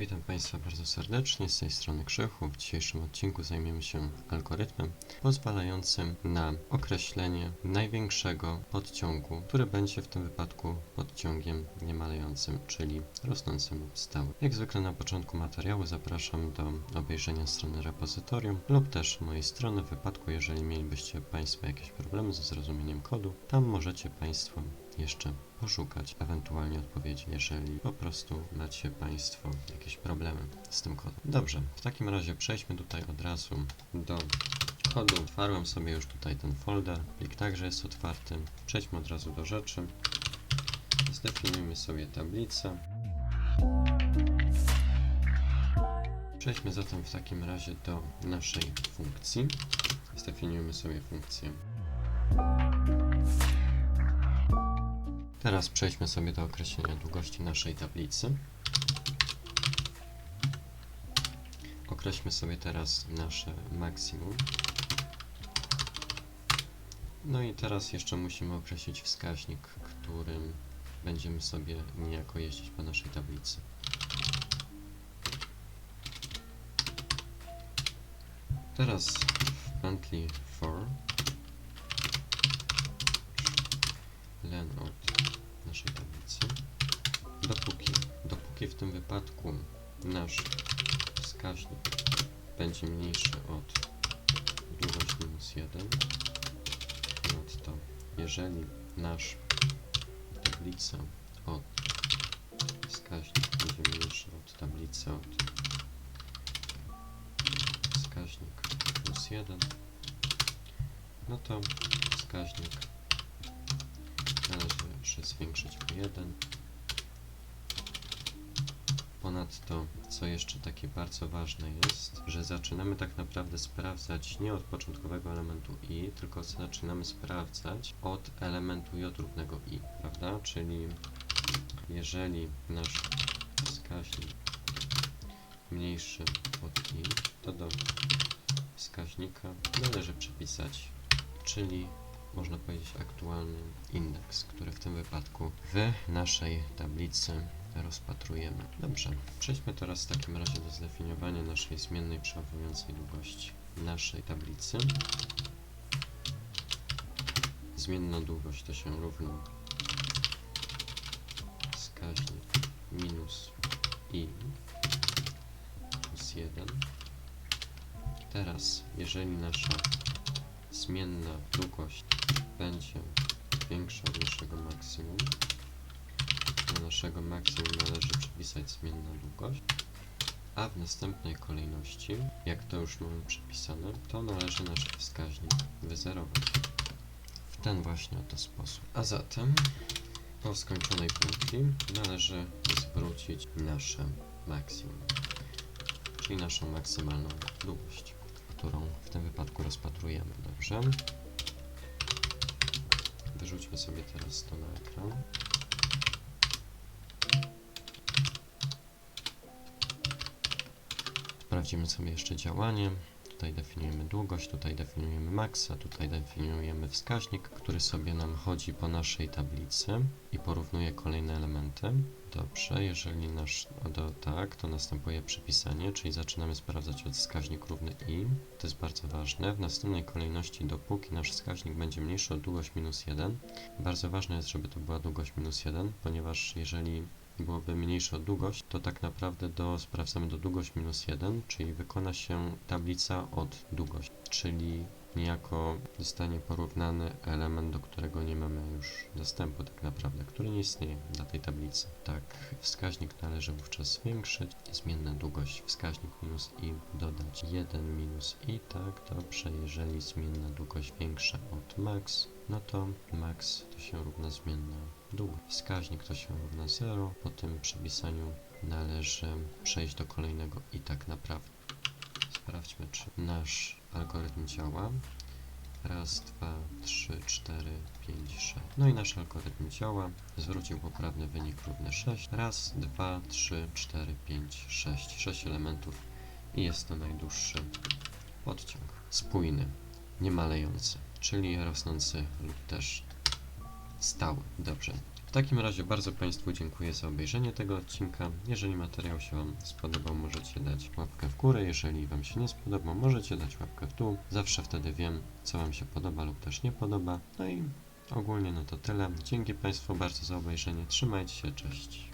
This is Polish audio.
Witam Państwa bardzo serdecznie, z tej strony Krzychu. W dzisiejszym odcinku zajmiemy się algorytmem pozwalającym na określenie największego podciągu, który będzie w tym wypadku podciągiem niemalejącym, czyli rosnącym lub stałym. Jak zwykle na początku materiału zapraszam do obejrzenia strony repozytorium lub też mojej strony w wypadku, jeżeli mielibyście Państwo jakieś problemy ze zrozumieniem kodu, tam możecie Państwo jeszcze poszukać ewentualnie odpowiedzi, jeżeli po prostu macie Państwo jakieś problemy z tym kodem. Dobrze, w takim razie przejdźmy tutaj od razu do kodu. Otwarłem sobie już tutaj ten folder, plik także jest otwarty. Przejdźmy od razu do rzeczy. Zdefiniujmy sobie tablicę. Przejdźmy zatem w takim razie do naszej funkcji. Zdefiniujmy sobie funkcję Teraz przejdźmy sobie do określenia długości naszej tablicy. Określmy sobie teraz nasze maksimum. No i teraz jeszcze musimy określić wskaźnik, którym będziemy sobie niejako jeździć po naszej tablicy. Teraz w pętli for len naszej tablicy. Dopóki, dopóki w tym wypadku nasz wskaźnik będzie mniejszy od długość minus 1, ponadto jeżeli nasz tablica od wskaźnik będzie mniejszy od tablicy od wskaźnik plus 1, no to wskaźnik należy zwiększyć o 1. Ponadto, co jeszcze takie bardzo ważne jest, że zaczynamy tak naprawdę sprawdzać nie od początkowego elementu i, tylko zaczynamy sprawdzać od elementu j równego i, prawda? Czyli jeżeli nasz wskaźnik mniejszy od i, to do wskaźnika należy przypisać, czyli można powiedzieć aktualny indeks, który w tym wypadku w naszej tablicy rozpatrujemy. Dobrze, przejdźmy teraz w takim razie do zdefiniowania naszej zmiennej przechowującej długości naszej tablicy. Zmienna długość to się równa wskaźnik minus i plus 1. Teraz, jeżeli nasza zmienna długość będzie większa od naszego maksimum. Do naszego maksimum należy przypisać zmienna długość, a w następnej kolejności, jak to już mamy przypisane, to należy nasz wskaźnik wyzerować w ten właśnie oto sposób. A zatem po skończonej funkcji należy zwrócić nasze maksimum, czyli naszą maksymalną długość którą w tym wypadku rozpatrujemy. Dobrze. Wyrzućmy sobie teraz to na ekran. Sprawdzimy sobie jeszcze działanie. Tutaj definiujemy długość, tutaj definiujemy maksa, tutaj definiujemy wskaźnik, który sobie nam chodzi po naszej tablicy i porównuje kolejne elementy. Dobrze, jeżeli nasz do tak, to następuje przypisanie, czyli zaczynamy sprawdzać od wskaźnik równy i. To jest bardzo ważne. W następnej kolejności, dopóki nasz wskaźnik będzie mniejszy od długość minus 1, bardzo ważne jest, żeby to była długość minus 1, ponieważ jeżeli byłoby mniejsza długość, to tak naprawdę do, sprawdzamy do długość minus 1, czyli wykona się tablica od długość, czyli niejako zostanie porównany element, do którego nie mamy już dostępu tak naprawdę, który nie istnieje dla tej tablicy. Tak, wskaźnik należy wówczas zwiększyć, zmienna długość wskaźnik minus i dodać 1 minus i, tak, dobrze, jeżeli zmienna długość większa od max, no to max to się równa zmienna długość. Wskaźnik to się równa 0, po tym przypisaniu należy przejść do kolejnego i tak naprawdę. Sprawdźmy, czy nasz algorytm działa. Raz, dwa, trzy, cztery, pięć, sześć. No i nasz algorytm działa. Zwrócił poprawny wynik równy 6. Raz, dwa, trzy, cztery, pięć, sześć. Sześć elementów i jest to najdłuższy podciąg. Spójny, nie malejący, czyli rosnący lub też stały. Dobrze. W takim razie bardzo Państwu dziękuję za obejrzenie tego odcinka. Jeżeli materiał się Wam spodobał, możecie dać łapkę w górę. Jeżeli Wam się nie spodobał, możecie dać łapkę w dół. Zawsze wtedy wiem, co Wam się podoba lub też nie podoba. No i ogólnie no to tyle. Dzięki Państwu bardzo za obejrzenie. Trzymajcie się, cześć.